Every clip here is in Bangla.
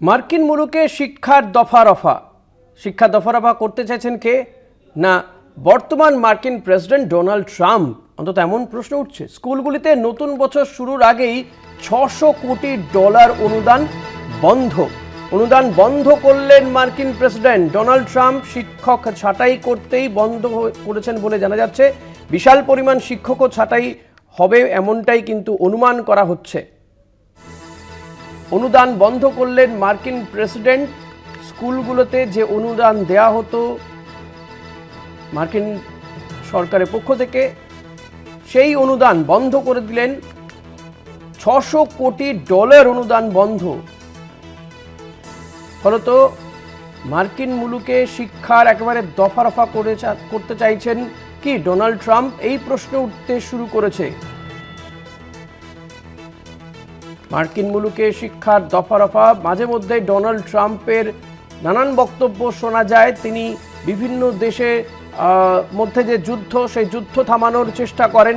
মার্কিন মুলুকে শিক্ষার দফা রফা। শিক্ষা দফা রফা করতে চাইছেন কে? না, বর্তমান মার্কিন প্রেসিডেন্ট ডোনাল্ড ট্রাম্প। অন্তত এমন প্রশ্ন উঠছে। স্কুলগুলিতে নতুন বছর শুরুর আগেই ছশো কোটি ডলার অনুদান বন্ধ। অনুদান বন্ধ করলেন মার্কিন প্রেসিডেন্ট। ডোনাল্ড ট্রাম্প শিক্ষক ছাঁটাই করতেই বন্ধ করেছেন বলে জানা যাচ্ছে। বিশাল পরিমাণ শিক্ষকও ছাঁটাই হবে এমনটাই কিন্তু অনুমান করা হচ্ছে। অনুদান বন্ধ করলেন মার্কিন প্রেসিডেন্ট। স্কুলগুলোতে যে অনুদান দেয়া হতো মার্কিন সরকারের পক্ষ থেকে, সেই অনুদান বন্ধ করে দিলেন। ছশো কোটি ডলার অনুদান বন্ধ। ফলত মার্কিন মুলুকে শিক্ষার একেবারে দফা রফা করে করতে চাইছেন কি ডোনাল্ড ট্রাম্প? এই প্রশ্ন উঠতে শুরু করেছে। মার্কিন মুলুকে শিক্ষার দফা রফা মাঝে মধ্যে ডোনাল্ড ট্রাম্পের নানান বক্তব্য শোনা যায়। তিনি বিভিন্ন দেশে মধ্যে যে যুদ্ধ, সেই যুদ্ধ থামানোর চেষ্টা করেন।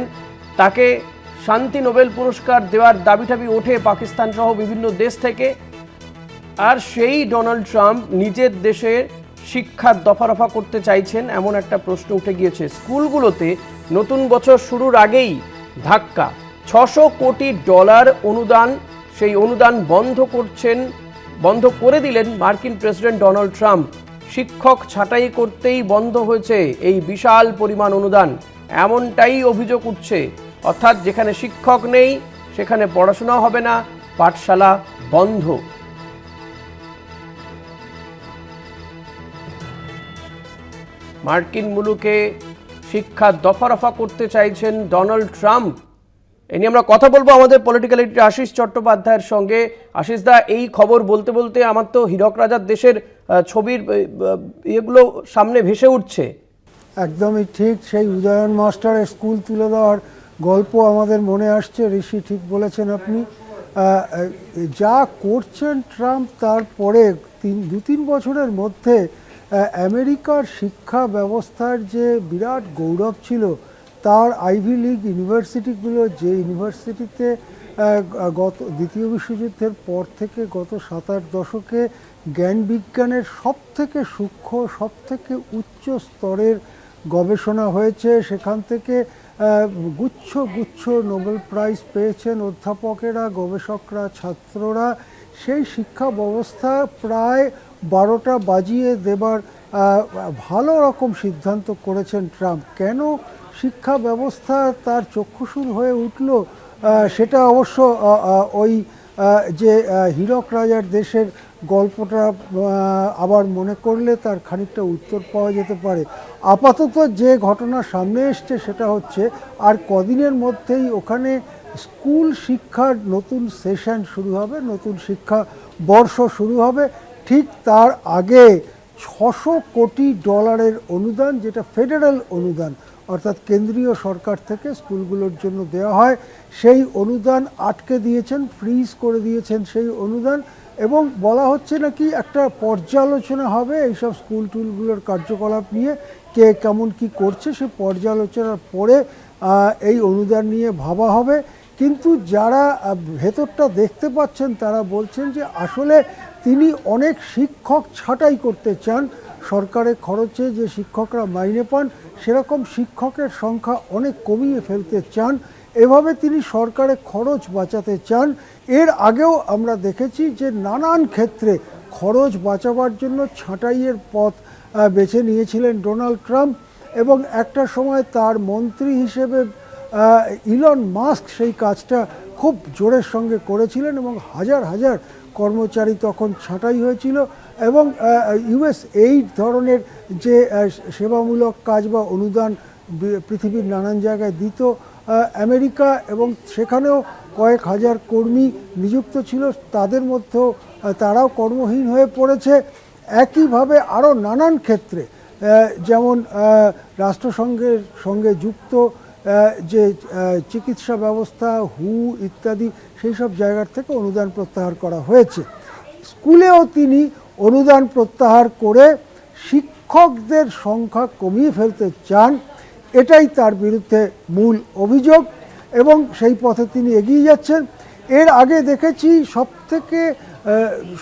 তাকে শান্তি নোবেল পুরস্কার দেওয়ার দাবি টাবি ওঠে পাকিস্তান সহ বিভিন্ন দেশ থেকে। আর সেই ডোনাল্ড ট্রাম্প নিজের দেশে শিক্ষার দফারফা করতে চাইছেন এমন একটা প্রশ্ন উঠে গিয়েছে। স্কুলগুলোতে নতুন বছর শুরুর আগেই ধাক্কা। ছশো কোটি ডলার অনুদান, সেই অনুদান বন্ধ করছেন, বন্ধ করে দিলেন মার্কিন প্রেসিডেন্ট ডোনাল্ড ট্রাম্প। শিক্ষক ছাঁটাই করতেই বন্ধ হয়েছে এই বিশাল পরিমাণ অনুদান। এমনটাই অভিযোগ উঠছে। অর্থাৎ যেখানে শিক্ষক নেই, সেখানে পড়াশোনা হবে না, পাঠশালা বন্ধ। মার্কিন মুলুকে শিক্ষা দফারফা করতে চাইছেন ডোনাল্ড ট্রাম্প। এ নিয়ে আমরা কথা বলব আমাদের পলিটিক্যাল এডিটর আশিস চট্টোপাধ্যায়ের সঙ্গে। আশিস দা, এই খবর বলতে বলতে আমার তো হীরক রাজার দেশের ছবির ইয়েগুলো সামনে ভেসে উঠছে। একদমই ঠিক, সেই উদয়ন মাস্টারের স্কুল তুলে দেওয়ার গল্প আমাদের মনে আসছে, ঋষি ঠিক বলেছেন আপনি। যা করছেন ট্রাম্প তারপরে তিন, দু তিন বছরের মধ্যে আমেরিকার শিক্ষা ব্যবস্থার যে বিরাট গৌরব ছিল তার আইভি লিগ ইউনিভার্সিটিগুলো, যে ইউনিভার্সিটিতে গত দ্বিতীয় বিশ্বযুদ্ধের পর থেকে গত সাত আট দশকে জ্ঞান বিজ্ঞানের সব থেকে সূক্ষ্ম সব থেকে উচ্চ স্তরের গবেষণা হয়েছে। সেখান থেকে গুচ্ছ গুচ্ছ নোবেল প্রাইজ পেয়েছেন অধ্যাপকেরা, গবেষকরা, ছাত্ররা। সেই শিক্ষা ব্যবস্থা প্রায় বারোটা বাজিয়ে দেবার ভালো রকম সিদ্ধান্ত করেছেন ট্রাম্প। কেন শিক্ষা ব্যবস্থা তার চক্ষুশূল হয়ে উঠল। সেটা অবশ্য ওই যে হীরক রাজার দেশের গল্পটা আবার মনে করলে তার খানিকটা উত্তর পাওয়া যেতে পারে। আপাতত যে ঘটনা সামনে এসছে সেটা হচ্ছে, আর কদিনের মধ্যেই ওখানে স্কুল শিক্ষার নতুন সেশন শুরু হবে, নতুন শিক্ষা বর্ষ শুরু হবে। ঠিক তার আগে ছশো কোটি ডলারের অনুদান, যেটা ফেডারেল অনুদান, অর্থাৎ কেন্দ্রীয় সরকার থেকে স্কুলগুলোর জন্য দেওয়া হয়, সেই অনুদান আটকে দিয়েছেন ফ্রিজ করে দিয়েছেন সেই অনুদান এবং বলা হচ্ছে নাকি একটা পর্যালোচনা হবে এইসব স্কুল টুলগুলোর কার্যকলাপ নিয়ে, কে কেমন কি করছে সে পর্যালোচনার পরে এই অনুদান নিয়ে ভাবা হবে। কিন্তু যারা ভেতরটা দেখতে পাচ্ছেন, তারা বলছেন যে আসলে তিনি অনেক শিক্ষক ছাঁটাই করতে চান। সরকারের খরচে যে শিক্ষকরা মাইনে পান, সেরকম শিক্ষকের সংখ্যা অনেক কমিয়ে ফেলতে চান। এভাবে তিনি সরকারের খরচ বাঁচাতে চান। এর আগেও আমরা দেখেছি যে নানান ক্ষেত্রে খরচ বাঁচাবার জন্য ছাঁটাইয়ের পথ বেছে নিয়েছিলেন ডোনাল্ড ট্রাম্প এবং একটা সময় তার মন্ত্রী হিসেবে ইলন মাস্ক সেই কাজটা খুব জোরের সঙ্গে করেছিলেন এবং হাজার হাজার কর্মচারী তখন ছাঁটাই হয়েছিল এবং ইউএস এই ধরনের যে সেবামূলক কাজ বা অনুদান পৃথিবীর নানান জায়গায় দিত আমেরিকা এবং সেখানেও কয়েক হাজার কর্মী নিযুক্ত ছিল, তাদের মধ্যেও তারাও কর্মহীন হয়ে পড়েছে। একইভাবে আরও নানান ক্ষেত্রে যেমন রাষ্ট্রসংঘের সঙ্গে যুক্ত যে চিকিৎসা ব্যবস্থা, হু ইত্যাদি, সেই সব জায়গার থেকে অনুদান প্রত্যাহার করা হয়েছে। স্কুলেও তিনি অনুদান প্রত্যাহার করে শিক্ষকদের সংখ্যা কমিয়ে ফেলতে চান। এটাই তার বিরুদ্ধে মূল অভিযোগ এবং সেই পথে তিনি এগিয়ে যাচ্ছেন। এর আগে দেখেছি সব থেকে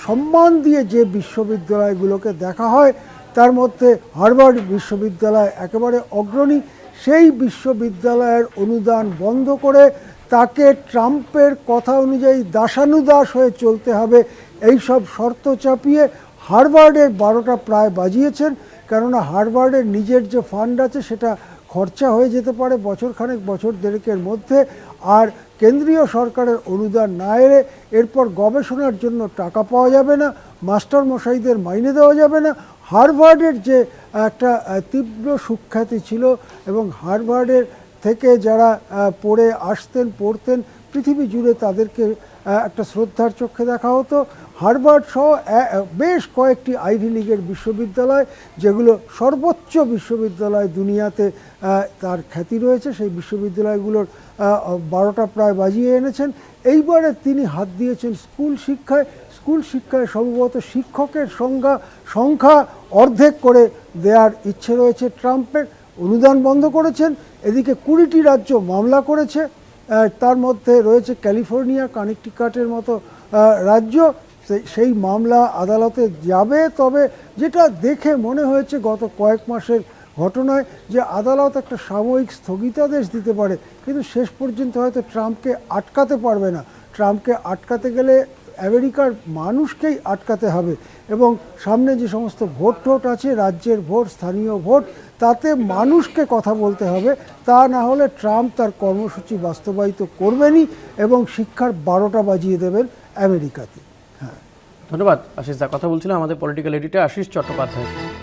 সম্মান দিয়ে যে বিশ্ববিদ্যালয়গুলোকে দেখা হয়, তার মধ্যে হার্ভার্ড বিশ্ববিদ্যালয় একেবারে অগ্রণী। সেই বিশ্ববিদ্যালয়ের অনুদান বন্ধ করে তাকে ট্রাম্পের কথা অনুযায়ী দাসানুদাস হয়ে চলতে হবে। এই সব শর্ত চাপিয়ে হার্ভার্ডের বারোটা প্রায় বাজিয়েছেন, কেননা হার্ভার্ডের নিজের যে ফান্ড আছে সেটা খরচা হয়ে যেতে পারে বছরখানেক, বছর দেড়েকের মধ্যে। আর কেন্দ্রীয় সরকারের অনুদান না এরপর গবেষণার জন্য টাকা পাওয়া যাবে না। মাস্টার মশাইদের মাইনে দেওয়া যাবে না। হার্ভার্ডের যে একটা তীব্র সুখ্যাতি ছিল এবং হার্ভার্ডের থেকে যারা পড়ে আসতেন, পড়তেন, পৃথিবী জুড়ে তাদেরকে একটা শ্রদ্ধার চোখে দেখা হতো। হার্ভার্ড সহ বেশ কয়েকটি আইভি লিগের বিশ্ববিদ্যালয়, যেগুলো সর্বোচ্চ বিশ্ববিদ্যালয় দুনিয়াতে তার খ্যাতি রয়েছে। সেই বিশ্ববিদ্যালয়গুলোর বারোটা প্রায় বাজিয়ে এনেছেন। এইবারে তিনি হাত দিয়েছেন স্কুল শিক্ষায়। স্কুল শিক্ষায় সম্ভবত শিক্ষকের সংখ্যা সংখ্যা অর্ধেক করে দেওয়ার ইচ্ছে রয়েছে। ট্রাম্পের অনুদান বন্ধ করেছেন, এদিকে কুড়িটি রাজ্য মামলা করেছে তার মধ্যে রয়েছে ক্যালিফোর্নিয়া, কানেকটিকাটের মতো রাজ্য। সেই মামলা আদালতে যাবে, তবে যেটা দেখে মনে হয়েছে গত কয়েক মাসের ঘটনায় যে আদালত একটা সাময়িক স্থগিতাদেশ দিতে পারে, কিন্তু শেষ পর্যন্ত হয়তো ট্রাম্পকে আটকাতে পারবে না। ট্রাম্পকে আটকাতে গেলে আমেরিকার মানুষকেই আটকাতে হবে এবং সামনে যে সমস্ত ভোট টোট আছে, রাজ্যের ভোট, স্থানীয় ভোট, তাতে মানুষকে কথা বলতে হবে। তা না হলে ট্রাম্প তার কর্মসূচি বাস্তবায়িত করবেনই এবং শিক্ষার বারোটা বাজিয়ে দেবেন আমেরিকাতে। হ্যাঁ। ধন্যবাদ, আশিস দা। কথা বলছিলাম আমাদের পলিটিক্যাল এডিটর আশিস চট্টোপাধ্যায়।